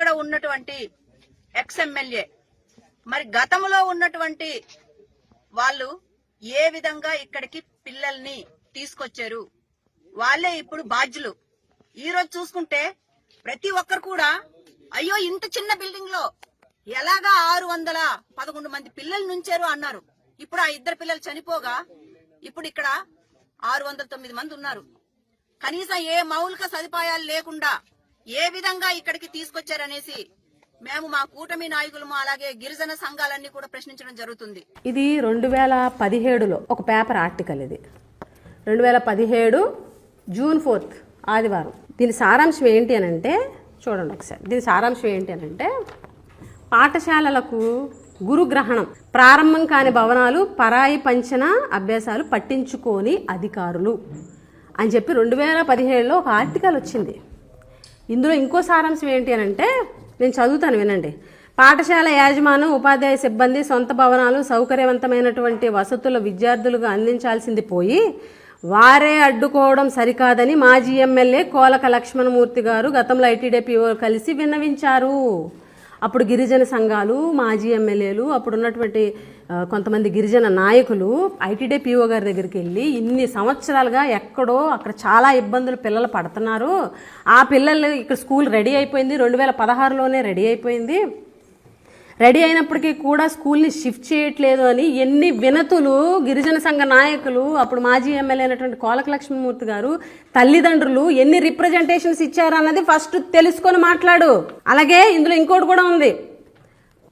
ఇక్కడ ఉన్నటువంటి ex MLA మరి గతంలో ఉన్నటువంటి వాళ్ళు ఏ విధంగా ఇక్కడికి పిల్లల్ని తీసుకొచ్చారు? వాళ్ళే ఇప్పుడు బాధ్యులు. ఈ రోజు చూసుకుంటే ప్రతి ఒక్కరు కూడా అయ్యో ఇంత చిన్న బిల్డింగ్లో ఎలాగా ఆరు వందల పదకొండు మంది పిల్లలు నుంచారు అన్నారు. ఇప్పుడు ఆ ఇద్దరు పిల్లలు చనిపోగా ఇప్పుడు ఇక్కడ ఆరు వందల తొమ్మిది మంది ఉన్నారు. కనీసం ఏ మౌలిక సదుపాయాలు లేకుండా ఏ విధంగా ఇక్కడికి తీసుకొచ్చారనేసి మేము మా కూటమి నాయకులము అలాగే గిరిజన సంఘాలన్నీ కూడా ప్రశ్నించడం జరుగుతుంది. ఇది రెండు వేల పదిహేడులో ఒక పేపర్ ఆర్టికల్ ఇది. రెండు వేల పదిహేడు జూన్ ఫోర్త్ ఆదివారం. దీని సారాంశం ఏంటి అని అంటే చూడండి ఒకసారి. దీని సారాంశం ఏంటి అని అంటే పాఠశాలలకు గురుగ్రహణం ప్రారంభం కాని భవనాలు పరాయి పంచన అభ్యాసాలు పట్టించుకోని అధికారులు అని చెప్పి రెండు వేల పదిహేడులో ఒక ఆర్టికల్ వచ్చింది. ఇందులో ఇంకో సారాంశం ఏంటి అని అంటే నేను చదువుతాను వినండి. పాఠశాల యాజమాన్యం ఉపాధ్యాయ సిబ్బంది సొంత భవనాలు సౌకర్యవంతమైనటువంటి వసతులు విద్యార్థులకు అందించాల్సింది పోయి వారే అడ్డుకోవడం సరికాదని మాజీ ఎమ్మెల్యే కోలక లక్ష్మణమూర్తి గారు గతంలో ఐటీడీపీఓ కలిసి విన్నవించారు. అప్పుడు గిరిజన సంఘాలు మాజీ ఎమ్మెల్యేలు అప్పుడు ఉన్నటువంటి కొంతమంది గిరిజన నాయకులు ఐటీడీ పిఓ గారి దగ్గరికి వెళ్ళి ఇన్ని సంవత్సరాలుగా ఎక్కడో అక్కడ చాలా ఇబ్బందులు పిల్లలు పడుతున్నారు. ఆ పిల్లలు ఇక్కడ స్కూల్ రెడీ అయిపోయింది. రెండు వేల పదహారులోనే రెడీ అయిపోయింది. రెడీ అయినప్పటికీ కూడా స్కూల్ని షిఫ్ట్ చేయట్లేదు అని ఎన్ని వినతులు గిరిజన సంఘ నాయకులు అప్పుడు మాజీ ఎమ్మెల్యే అయినటువంటి కోలక లక్ష్మీమూర్తి గారు తల్లిదండ్రులు ఎన్ని రిప్రజెంటేషన్స్ ఇచ్చారన్నది ఫస్ట్ తెలుసుకొని మాట్లాడు. అలాగే ఇందులో ఇంకోటి కూడా ఉంది.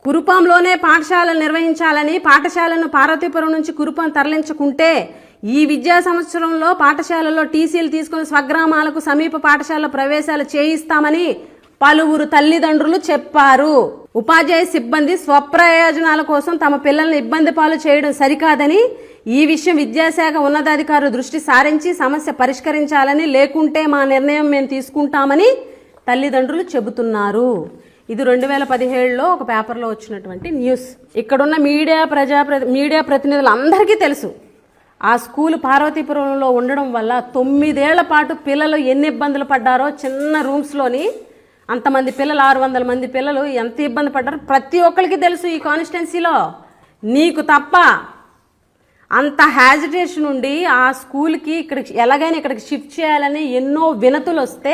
కురుపాంలోనే పాఠశాలలు నిర్వహించాలని పాఠశాలను పార్వతీపురం నుంచి కురుపాం తరలించుకుంటే ఈ విద్యా సంవత్సరంలో పాఠశాలలో టీసీలు తీసుకుని స్వగ్రామాలకు సమీప పాఠశాల ప్రవేశాలు చేయిస్తామని పలువురు తల్లిదండ్రులు చెప్పారు. ఉపాధ్యాయ సిబ్బంది స్వప్రయోజనాల కోసం తమ పిల్లల్ని ఇబ్బంది పాలు చేయడం సరికాదని ఈ విషయం విద్యాశాఖ ఉన్నతాధికారులు దృష్టి సారించి సమస్య పరిష్కరించాలని లేకుంటే మా నిర్ణయం మేము తీసుకుంటామని తల్లిదండ్రులు చెబుతున్నారు. ఇది రెండు వేల పదిహేడులో ఒక పేపర్లో వచ్చినటువంటి న్యూస్. ఇక్కడున్న మీడియా ప్రజా మీడియా ప్రతినిధులు అందరికీ తెలుసు. ఆ స్కూల్ పార్వతీపురంలో ఉండడం వల్ల తొమ్మిదేళ్ళ పాటు పిల్లలు ఎన్ని ఇబ్బందులు పడ్డారో చిన్న రూమ్స్లోని అంతమంది పిల్లలు ఆరు వందల మంది పిల్లలు ఎంత ఇబ్బంది పడ్డారు? ప్రతి ఒక్కరికి తెలుసు ఈ కాన్స్టిట్యున్సీలో నీకు తప్ప అంత హ్యాజిటేషన్ ఉండి ఆ స్కూల్కి ఇక్కడికి ఎలాగైనా ఇక్కడికి షిఫ్ట్ చేయాలని ఎన్నో వినతులు వస్తే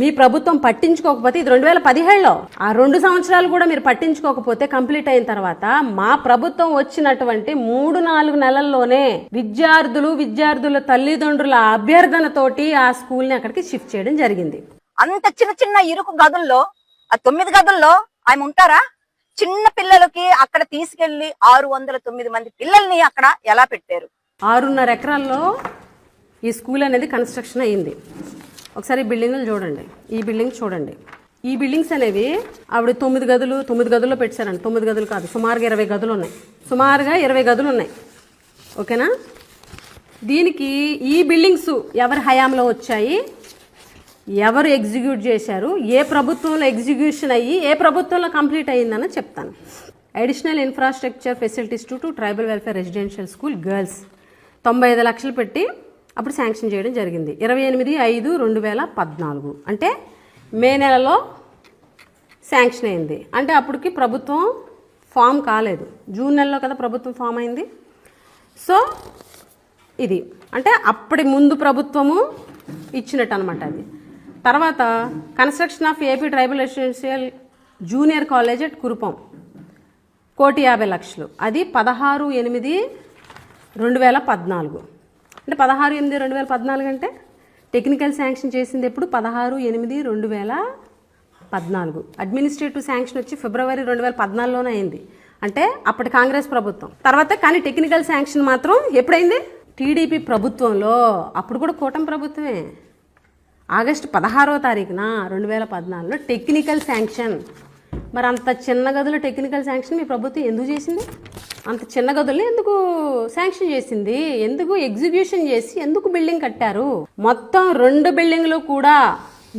మీ ప్రభుత్వం పట్టించుకోకపోతే ఇది రెండు వేల పదిహేడులో. ఆ రెండు సంవత్సరాలు కూడా మీరు పట్టించుకోకపోతే కంప్లీట్ అయిన తర్వాత మా ప్రభుత్వం వచ్చినటువంటి మూడు నాలుగు నెలల్లోనే విద్యార్థులు విద్యార్థుల తల్లిదండ్రుల అభ్యర్థనతోటి ఆ స్కూల్ని అక్కడికి షిఫ్ట్ చేయడం జరిగింది. అంత చిన్న చిన్న ఇరుకు గదుల్లో ఆ తొమ్మిది గదుల్లో ఆమె ఉంటారా? చిన్న పిల్లలకి అక్కడ తీసుకెళ్ళి ఆరు వందల తొమ్మిది మంది పిల్లల్ని అక్కడ ఎలా పెట్టారు? ఆరున్నర ఎకరాల్లో ఈ స్కూల్ అనేది కన్స్ట్రక్షన్ అయ్యింది. ఒకసారి ఈ బిల్డింగ్లు చూడండి. ఈ బిల్డింగ్ చూడండి. ఈ బిల్డింగ్స్ అనేవి ఆవిడ తొమ్మిది గదులు తొమ్మిది గదుల్లో పెట్టారండి. తొమ్మిది గదులు కాదు సుమారుగా ఇరవై గదులు ఉన్నాయి. సుమారుగా ఇరవై గదులు ఉన్నాయి. ఓకేనా? దీనికి ఈ బిల్డింగ్స్ ఎవరి హయాంలో వచ్చాయి? ఎవరు ఎగ్జిక్యూట్ చేశారు ఏ ప్రభుత్వంలో ఎగ్జిక్యూషన్ అయ్యి ఏ ప్రభుత్వంలో కంప్లీట్ అయ్యిందని చెప్తాను. Additional infrastructure facilities to to tribal welfare residential school girls తొంభై ఐదు లక్షలు పెట్టి అప్పుడు శాంక్షన్ చేయడం జరిగింది. ఇరవై ఎనిమిది ఐదు రెండు వేల పద్నాలుగు. అంటే మే నెలలో శాంక్షన్ అయింది. అంటే అప్పటికి ప్రభుత్వం ఫామ్ కాలేదు. జూన్ నెలలో కదా ప్రభుత్వం ఫామ్ అయింది. సో ఇది. అంటే అప్పటి ముందు ప్రభుత్వము ఇచ్చినట్టు అనమాట అది. తర్వాత construction of AP tribal residential junior college at Kurupam. కోటి యాభై లక్షలు. అది పదహారు ఎనిమిది రెండు వేల పద్నాలుగు. అంటే పదహారు ఎనిమిది రెండు వేల పద్నాలుగు అంటే టెక్నికల్ శాంక్షన్ చేసింది ఎప్పుడు? పదహారు ఎనిమిది రెండు వేల పద్నాలుగు. అడ్మినిస్ట్రేటివ్ శాంక్షన్ వచ్చి ఫిబ్రవరి రెండు వేల పద్నాలుగులోనే అయింది. అంటే అప్పటి కాంగ్రెస్ ప్రభుత్వం. తర్వాత కానీ టెక్నికల్ శాంక్షన్ మాత్రం ఎప్పుడైంది? టీడీపీ ప్రభుత్వంలో. అప్పుడు కూడా కూటమి ప్రభుత్వమే. ఆగస్టు పదహారో తారీఖున రెండు వేల పద్నాలుగులో టెక్నికల్ శాంక్షన్. మరి అంత చిన్న గదులు టెక్నికల్ శాంక్షన్ మీ ప్రభుత్వం ఎందుకు చేసింది? అంత చిన్న గదుల్ని ఎందుకు శాంక్షన్ చేసింది? ఎందుకు ఎగ్జిక్యూషన్ చేసి ఎందుకు బిల్డింగ్ కట్టారు? మొత్తం రెండు బిల్డింగ్లు కూడా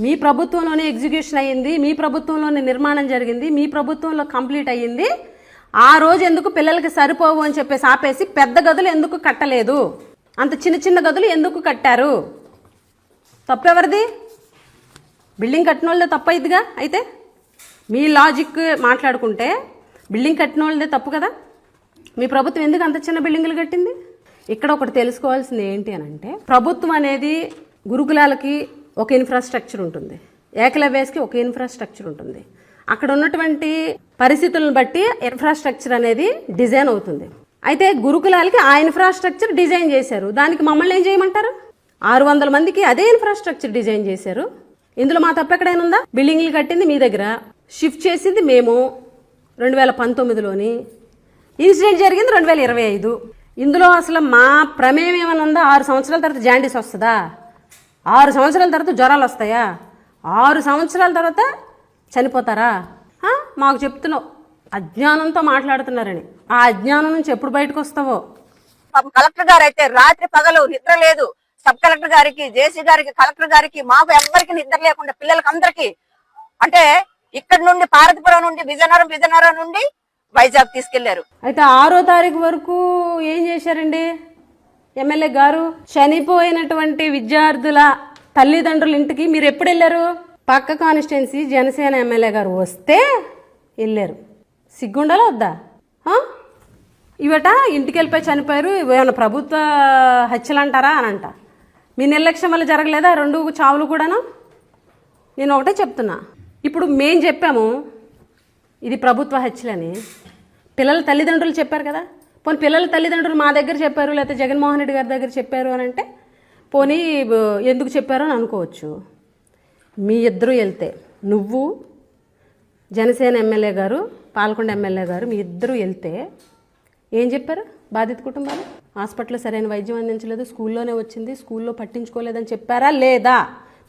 మీ ప్రభుత్వంలోనే ఎగ్జిక్యూషన్ అయ్యింది మీ ప్రభుత్వంలోనే నిర్మాణం జరిగింది మీ ప్రభుత్వంలో కంప్లీట్ అయ్యింది. ఆ రోజు ఎందుకు పిల్లలకి సరిపోవు అని చెప్పేసి ఆపేసి పెద్ద గదులు ఎందుకు కట్టలేదు? అంత చిన్న చిన్న గదులు ఎందుకు కట్టారు? తప్పెవరిది? బిల్డింగ్ కట్టిన వాళ్ళదే తప్పు ఇదిగా అయితే? మీ లాజిక్ మాట్లాడుకుంటే బిల్డింగ్ కట్టిన వాళ్ళదే తప్పు కదా? మీ ప్రభుత్వం ఎందుకు అంత చిన్న బిల్డింగులు కట్టింది? ఇక్కడ ఒకటి తెలుసుకోవాల్సింది ఏంటి అని అంటే ప్రభుత్వం అనేది గురుకులాలకి ఒక ఇన్ఫ్రాస్ట్రక్చర్ ఉంటుంది. ఏకలవ్యాస్కి ఒక ఇన్ఫ్రాస్ట్రక్చర్ ఉంటుంది. అక్కడ ఉన్నటువంటి పరిస్థితులను బట్టి ఇన్ఫ్రాస్ట్రక్చర్ అనేది డిజైన్ అవుతుంది. అయితే గురుకులాలకి ఆ ఇన్ఫ్రాస్ట్రక్చర్ డిజైన్ చేశారు. దానికి మమ్మల్ని ఏం చేయమంటారు? ఆరు వందల మందికి అదే ఇన్ఫ్రాస్ట్రక్చర్ డిజైన్ చేశారు. ఇందులో మా తప్పు ఎక్కడైనా ఉందా? బిల్డింగ్లు కట్టింది మీ దగ్గర. షిఫ్ట్ చేసింది మేము రెండు వేల పంతొమ్మిదిలోని. ఇన్సిడెంట్ జరిగింది రెండు వేల ఇరవై ఐదు. ఇందులో అసలు మా ప్రమేయం ఏమైనా ఉందా? ఆరు సంవత్సరాల తర్వాత జాండీస్ వస్తుందా? ఆరు సంవత్సరాల తర్వాత జ్వరాలు వస్తాయా? ఆరు సంవత్సరాల తర్వాత చనిపోతారా? మాకు చెప్తున్నావు. అజ్ఞానంతో మాట్లాడుతున్నారని. ఆ అజ్ఞానం నుంచి ఎప్పుడు బయటకు వస్తావో? కలెక్టర్ గారు అయితే రాత్రి పగలు నిద్ర లేదు. సబ్ కలెక్టర్ గారికి జేసీ గారికి కలెక్టర్ గారికి మాకు ఎవరికి నిద్ర లేకుండా పిల్లలకి అందరికి అంటే ఇక్కడ నుండి పార్వతీపురం నుండి విజయనగరం విజయనగరం నుండి వైజాగ్ తీసుకెళ్ళారు. అయితే ఆరో తారీఖు వరకు ఏం చేశారండి? ఎమ్మెల్యే గారు చనిపోయినటువంటి విద్యార్థుల తల్లిదండ్రుల ఇంటికి మీరు ఎప్పుడు వెళ్ళారు? పక్క కాన్స్టిట్యున్సీ జనసేన ఎమ్మెల్యే గారు వస్తే వెళ్ళారు. సిగ్గుండాలో వద్దా? ఇవట ఇంటికి వెళ్ళిపోయి చనిపోయారు ఏమైనా ప్రభుత్వ హత్యలు అంటారా అని అంటారు మీ నిర్లక్ష్యం వల్ల జరగలేదా? రెండు చావులు కూడాను? నేను ఒకటే చెప్తున్నా. ఇప్పుడు మేం చెప్పాము ఇది ప్రభుత్వ హత్యలని. పిల్లల తల్లిదండ్రులు చెప్పారు కదా? పోనీ పిల్లల తల్లిదండ్రులు మా దగ్గర చెప్పారు లేకపోతే జగన్మోహన్ రెడ్డి గారి దగ్గర చెప్పారు అని అంటే పోనీ ఎందుకు చెప్పారు అని అనుకోవచ్చు. మీ ఇద్దరు వెళ్తే నువ్వు జనసేన ఎమ్మెల్యే గారు పాల్కొండ ఎమ్మెల్యే గారు మీ ఇద్దరు వెళ్తే ఏం చెప్పారు? బాధిత కుటుంబాలు? హాస్పిటల్లో సరైన వైద్యం అందించలేదు స్కూల్లోనే వచ్చింది స్కూల్లో పట్టించుకోలేదని చెప్పారా లేదా?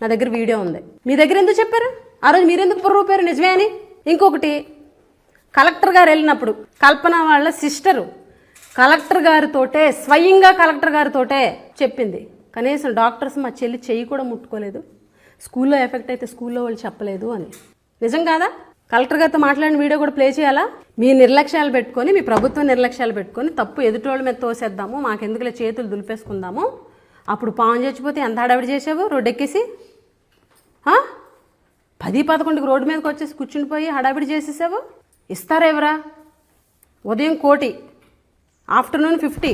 నా దగ్గర వీడియో ఉంది. మీ దగ్గర ఎందుకు చెప్పారు? ఆ రోజు మీరెందుకు పొర్రూపారు నిజమే అని? ఇంకొకటి కలెక్టర్ గారు వెళ్ళినప్పుడు కల్పన వాళ్ళ సిస్టరు కలెక్టర్ గారితోటే స్వయంగా కలెక్టర్ గారితోటే చెప్పింది. కనీసం డాక్టర్స్ మా చెల్లి చెయ్యి కూడా ముట్టుకోలేదు. స్కూల్లో ఎఫెక్ట్ అయితే స్కూల్లో వాళ్ళు చెప్పలేదు అని. నిజం కాదా? కలెక్టర్ గారితో మాట్లాడిన వీడియో కూడా ప్లే చేయాలా? మీ నిర్లక్ష్యాలు పెట్టుకొని మీ ప్రభుత్వ నిర్లక్ష్యాలు పెట్టుకొని తప్పు ఎదుటోళ్ళ మీద తోసేద్దాము మాకెందుకులే చేతులు దులిపేసుకుందాము. అప్పుడు పాము చచ్చిపోతే ఎంత హడావిడి చేసావు? రోడ్డు ఎక్కేసి పది పదకొండుకి రోడ్డు మీదకి వచ్చేసి కూర్చుండిపోయి హడావిడి చేసేసావు? ఇస్తారేవరా ఉదయం కోటి ఆఫ్టర్నూన్ ఫిఫ్టీ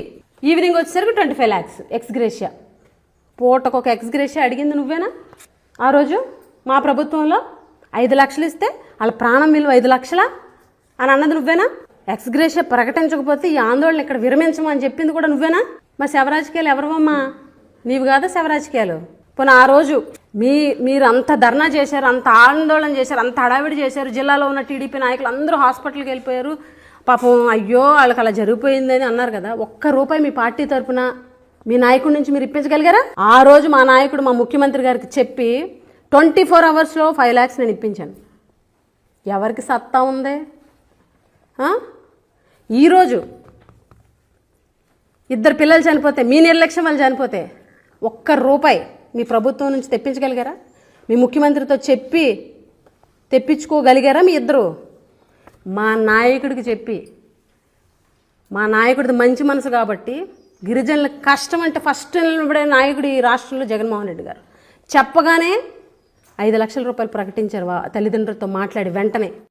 ఈవినింగ్ వచ్చేసరికి twenty five lakhs ex gratia. పూటకు ఒక ఎక్స్గ్రేషియా అడిగింది నువ్వేనా? ఆ రోజు మా ప్రభుత్వంలో ఐదు లక్షలు ఇస్తే వాళ్ళ ప్రాణం విలువ ఐదు లక్షలా? అని అన్నది నువ్వేనా? ఎక్స్గ్రేషియా ప్రకటించకపోతే ఈ ఆందోళన ఇక్కడ విరమించమని చెప్పింది కూడా నువ్వేనా? మా శవరాజకీయాలు ఎవరివమ్మా? నీవు కాదా శవరాజకీయాలు? పోనీ ఆ రోజు మీ మీరు అంత ధర్నా చేశారు అంత ఆందోళన చేశారు అంత హడావిడి చేశారు జిల్లాలో ఉన్న టీడీపీ నాయకులు అందరూ హాస్పిటల్కి వెళ్ళిపోయారు. పాపం అయ్యో వాళ్ళకి అలా జరిగిపోయిందని అన్నారు కదా ఒక్క రూపాయి మీ పార్టీ తరపున మీ నాయకుడి నుంచి మీరు ఇప్పించగలిగారా? ఆ రోజు మా నాయకుడు మా ముఖ్యమంత్రి గారికి చెప్పి ట్వంటీ ఫోర్ అవర్స్లో ఫైవ్ ల్యాక్స్ నేను ఇప్పించాను. ఎవరికి సత్తా ఉంది? ఈరోజు ఇద్దరు పిల్లలు చనిపోతే మీ నిర్లక్ష్యం వాళ్ళు చనిపోతే ఒక్క రూపాయి మీ ప్రభుత్వం నుంచి తెప్పించగలిగారా? మీ ముఖ్యమంత్రితో చెప్పి తెప్పించుకోగలిగారా మీ ఇద్దరు? మా నాయకుడికి చెప్పి మా నాయకుడిది మంచి మనసు కాబట్టి గిరిజనుల కష్టం అంటే ఫస్ట్ నిలబడే నాయకుడు ఈ రాష్ట్రంలో జగన్మోహన్ రెడ్డి గారు. చెప్పగానే ఐదు లక్షల రూపాయలు ప్రకటించారు వా- తల్లిదండ్రులతో మాట్లాడి వెంటనే.